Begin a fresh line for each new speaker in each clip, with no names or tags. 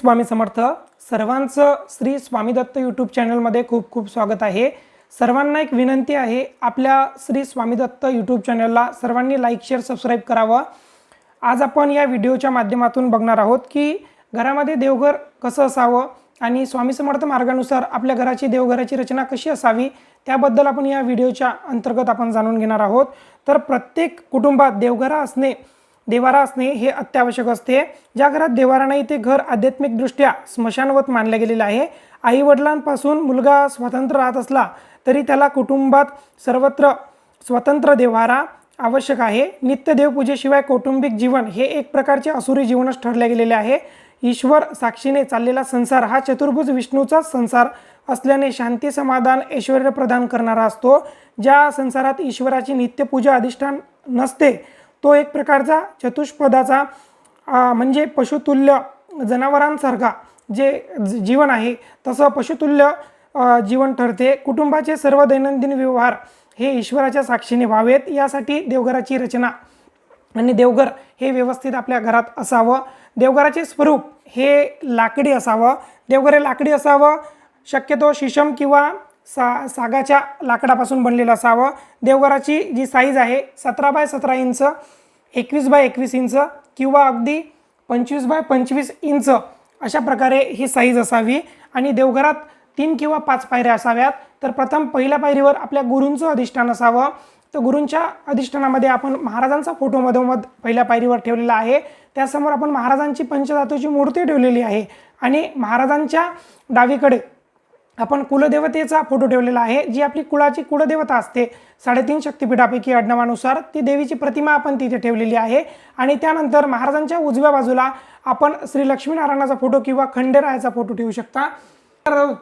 स्वामी समर्थ. सर्वांचं श्री स्वामी दत्त यूट्यूब चॅनलमध्ये खूप खूप स्वागत आहे. सर्वांना एक विनंती आहे आपल्या श्री स्वामी दत्त यूट्यूब चॅनलला सर्वांनी लाईक शेअर सबस्क्राईब करावं. आज आपण या व्हिडिओच्या माध्यमातून बघणार आहोत की घरामध्ये देवघर कसं असावं आणि स्वामी समर्थ मार्गानुसार आपल्या घराची देवघराची रचना कशी असावी त्याबद्दल आपण या व्हिडिओच्या अंतर्गत आपण जाणून घेणार आहोत. तर प्रत्येक कुटुंबात देवघरा असणे देवारा असणे हे अत्यावश्यक असते. ज्या घरात देवारा नाही ते घर आध्यात्मिकदृष्ट्या स्मशानवत मानलं गेलेलं आहे. आई वडिलांपासून मुलगा स्वतंत्र राहत असला तरी त्याला कुटुंबात सर्वत्र स्वतंत्र देवारा आवश्यक आहे. नित्य देवपूजेशिवाय कौटुंबिक जीवन हे एक प्रकारचे असुरी जीवनच ठरले गेलेले आहे. ईश्वर साक्षीने चाललेला संसार हा चतुर्भुज विष्णूचाच संसार असल्याने शांती समाधान ऐश्वर प्रदान करणारा असतो. ज्या संसारात ईश्वराची नित्यपूजा अधिष्ठान नसते तो एक प्रकारचा चतुष्पदाचा म्हणजे पशुतुल्य जनावरांसारखा जे ज- जीवन आहे तसं पशुतुल्य जीवन ठरते. कुटुंबाचे सर्व दैनंदिन व्यवहार हे ईश्वराच्या साक्षीने व्हावेत. यासाठी देवघराची रचना आणि देवघर हे व्यवस्थित आपल्या घरात असावं. देवघराचे स्वरूप हे लाकडी असावं. देवघर हे लाकडी असावं. शक्यतो शिशम किंवा सा सागाच्या लाकडापासून बनलेलं असावं. देवघराची जी साईज आहे सतरा बाय सतरा इंच एकवीस बाय एकवीस इंच किंवा अगदी पंचवीस बाय पंचवीस इंच अशा प्रकारे ही साईज असावी. आणि देवघरात तीन किंवा पाच पायऱ्या असाव्यात. तर प्रथम पहिल्या पायरीवर आपल्या गुरूंचं अधिष्ठान असावं. तर गुरूंच्या अधिष्ठानामध्ये आपण महाराजांचा फोटो मधोमध पहिल्या पायरीवर ठेवलेला आहे. त्यासमोर आपण महाराजांची पंचधातूची मूर्ती ठेवलेली आहे. आणि महाराजांच्या डावीकडे आपण कुलदेवतेचा फोटो ठेवलेला आहे जी आपली कुळाची कुळदेवता असते. साडेतीन शक्तिपीठापैकी आडनावानुसार ती देवीची प्रतिमा आपण तिथे ठेवलेली आहे. आणि त्यानंतर महाराजांच्या उजव्या बाजूला आपण श्री लक्ष्मीनारायणाचा फोटो किंवा खंडेरायाचा फोटो ठेवू शकता. तर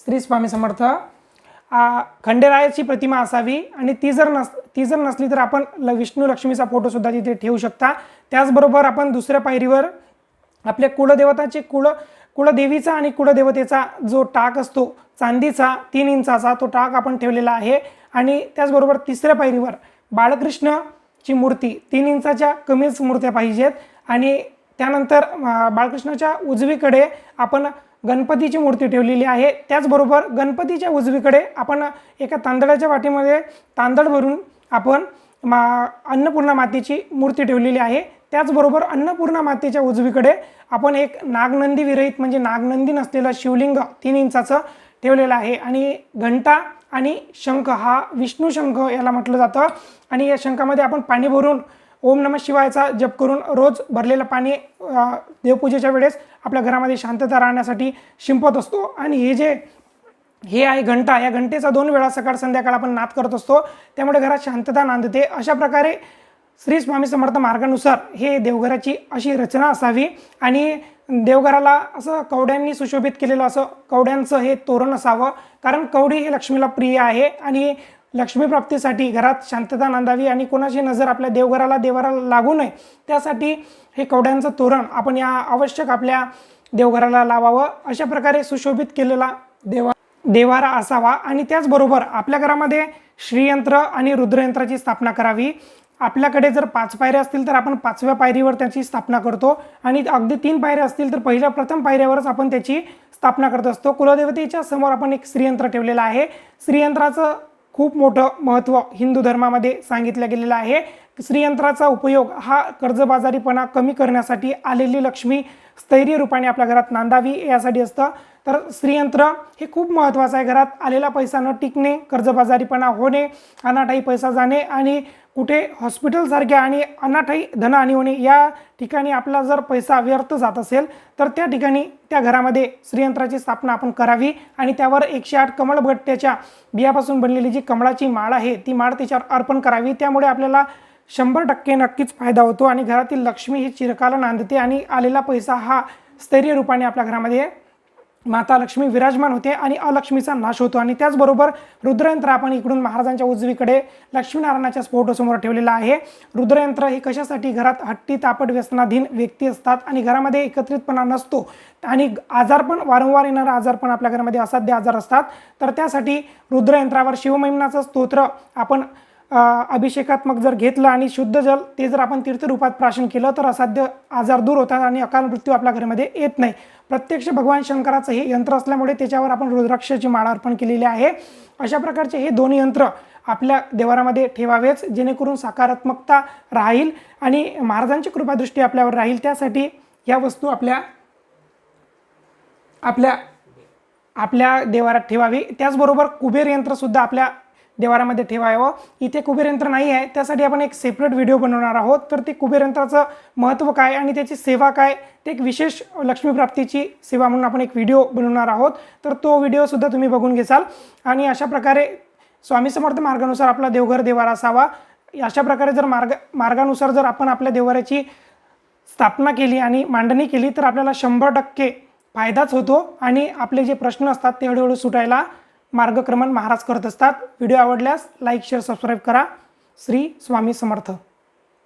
श्री स्वामी समर्थ खंडेरायाची प्रतिमा असावी आणि ती जर नस ती जर नसली तर आपण ल विष्णू लक्ष्मीचा फोटोसुद्धा तिथे ठेवू शकता. त्याचबरोबर आपण दुसऱ्या पायरीवर आपल्या कुळदेवताचे कुळ कुळदेवीचा आणि कुळदेवतेचा जो टाक असतो चांदीचा तीन इंचाचा तो टाक आपण ठेवलेला आहे. आणि त्याचबरोबर तिसऱ्या पायरीवर बाळकृष्णची मूर्ती तीन इंचाच्या कमीच मूर्त्या पाहिजेत. आणि त्यानंतर बाळकृष्णाच्या उजवीकडे आपण गणपतीची मूर्ती ठेवलेली आहे. त्याचबरोबर गणपतीच्या उजवीकडे आपण एका तांदळाच्या वाटीमध्ये तांदळ भरून आपण मा अन्नपूर्णा मातेची मूर्ती ठेवलेली आहे. त्याचबरोबर अन्नपूर्णा मातेच्या उजवीकडे आपण एक नागनंदी विरहित म्हणजे नागनंदी नसलेलं शिवलिंग तीन इंचाचं ठेवलेलं आहे. आणि घंटा आणि शंख हा विष्णू शंख याला म्हटलं जातं. आणि या शंखामध्ये आपण पाणी भरून ओम नम शिवायचा जप करून रोज भरलेलं पाणी देवपूजेच्या वेळेस आपल्या घरामध्ये शांतता राहण्यासाठी शिंपत असतो. आणि हे जे हे आहे घंटा या घंटेचा दोन वेळा सकाळ संध्याकाळ आपण नाद करत असतो. त्यामुळे घरात शांतता नांदते. अशा प्रकारे श्री स्वामी समर्थ मार्गानुसार हे देवघराची अशी रचना असावी आणि देवघराला असं कवड्यांनी सुशोभित केलेलं असं कवड्यांचं हे तोरण असावं. कारण कवडी हे लक्ष्मीला प्रिय आहे आणि लक्ष्मी प्राप्तीसाठी घरात शांतता नांदावी आणि कोणाची नजर आपल्या देवघराला देवाला लागू नये त्यासाठी हे कवड्यांचं तोरण आपण या आवश्यक आपल्या देवघराला लावावं. अशा प्रकारे सुशोभित केलेला देवा देवारा असावा आणि त्याचबरोबर आपल्या घरामध्ये श्रीयंत्र आणि रुद्रयंत्राची स्थापना करावी. आपल्याकडे जर पाच पायऱ्या असतील तर आपण पाचव्या पायरीवर त्याची स्थापना करतो. आणि अगदी तीन पायऱ्या असतील तर पहिल्या प्रथम पायऱ्यावरच आपण त्याची स्थापना करत असतो. कुलदेवतेच्या समोर आपण एक श्रीयंत्र ठेवलेलं आहे. श्रीयंत्राचं खूप मोठं महत्त्व हिंदू धर्मामध्ये सांगितलं गेलेलं आहे. श्रीयंत्राचा उपयोग हा कर्जबाजारीपणा कमी करण्यासाठी आलेली लक्ष्मी स्थैर्य रूपाने आपल्या घरात नांदावी यासाठी असतं. तर श्रीयंत्र हे खूप महत्त्वाचं आहे. घरात आलेला पैसा न टिकणे कर्जबाजारीपणा होणे अनाठाई पैसा जाणे आणि कुठे हॉस्पिटलसारख्या आणि अनाठाई धनहानी होणे या ठिकाणी आपला जर पैसा व्यर्थ जात असेल तर त्या ठिकाणी त्या घरामध्ये श्रीयंत्राची स्थापना आपण करावी आणि त्यावर एकशे आठ कमळगट्ट्याच्या बियापासून बनलेली जी कमळाची माळ आहे ती माळ त्याच्यावर अर्पण करावी. त्यामुळे आपल्याला शंभर टक्के नक्कीच फायदा होतो आणि घरातील लक्ष्मी ही चिरकाला नांदते आणि आलेला पैसा हा स्थैर्य रूपाने आपल्या घरामध्ये माता लक्ष्मी विराजमान होते आणि अलक्ष्मीचा नाश होतो. आणि त्याचबरोबर रुद्रयंत्र आपण इकडून महाराजांच्या उजवीकडे लक्ष्मीनारायणाच्या फोटोसमोर ठेवलेला आहे. रुद्रयंत्र हे कशासाठी घरात हट्टी तापट व्यसनाधीन व्यक्ती असतात आणि घरामध्ये एकत्रितपणा नसतो. आणि आजारपण वारंवार येणारा आजारपण आपल्या घरामध्ये असाध्य आजार असतात. तर त्यासाठी रुद्रयंत्रावर शिवमहिमनाचं स्तोत्र आपण अभिषेकात्मक जर घेतलं आणि शुद्ध जल ते जर आपण तीर्थरूपात प्राशन केलं तर असाध्य आजार दूर होतात आणि अकाल मृत्यू आपल्या घरामध्ये येत नाही. प्रत्यक्ष भगवान शंकराचं हे यंत्र असल्यामुळे त्याच्यावर आपण रुद्राक्षाची माळा अर्पण केलेली आहे. अशा प्रकारचे हे दोन यंत्र आपल्या देवारामध्ये ठेवावेच जेणेकरून सकारात्मकता राहील आणि महाराजांची कृपादृष्टी आपल्यावर राहील. त्यासाठी या वस्तू आपल्या आपल्या आपल्या देवारात ठेवावी. त्याचबरोबर कुबेर यंत्रसुद्धा आपल्या देवारामध्ये ठेवावं. इथे कुबेरयंत्र नाही आहे त्यासाठी आपण एक सेपरेट व्हिडिओ बनवणार आहोत. तर ते कुबेरयंत्राचं महत्त्व काय आणि त्याची सेवा काय? ते एक विशेष लक्ष्मीप्राप्तीची सेवा म्हणून आपण एक व्हिडिओ बनवणार आहोत. तर तो व्हिडिओसुद्धा तुम्ही बघून घेसाल. आणि अशा प्रकारे स्वामी समर्थ मार्गानुसार आपला देवघर देवारा असावा. अशा प्रकारे जर मार्ग मार्गानुसार जर आपण आपल्या देवाऱ्याची स्थापना केली आणि मांडणी केली तर आपल्याला शंभर टक्के फायदाच होतो. आणि आपले जे प्रश्न असतात ते हळूहळू सुटायला मार्गक्रमण महाराज करत असतात. व्हिडिओ आवडल्यास लाईक शेअर सबस्क्राईब करा. श्री स्वामी समर्थ.